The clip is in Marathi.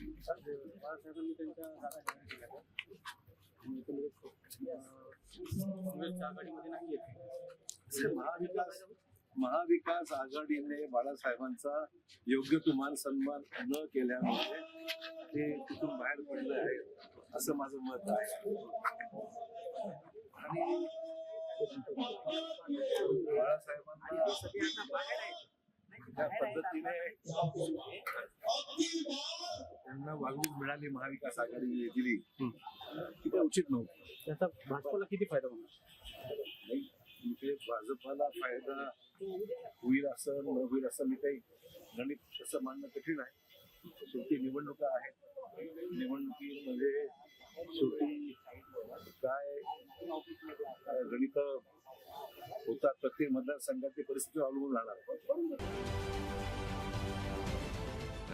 बाळासाहेबांनी त्यांच्या जागा जाहीर केल्या काँग्रेसच्या आघाडीमध्ये नाही येत महाविकास महाविकास आघाडीने बाळासाहेबांचा योग्य तो मान सन्मान न केल्यामुळे ते तिथून बाहेर पडलं आहे असं माझं मत आहे. आणि बाळासाहेबांना त्या पद्धतीने त्यांना वागणूक मिळाली महाविकास आघाडीने दिली. की ते उचित नव्हतं. त्याचा भाजपला किती फायदा होणार? नाही इथे भाजपाला फायदा होईल असं न होईल असं मी काही गणित तसं मांडणं कठीण आहे. शेवटी निवडणुका आहेत. निवडणुकीमध्ये शेवटी काय गणित होतात प्रत्येक मतदारसंघाची परिस्थिती अवलंबून राहणार.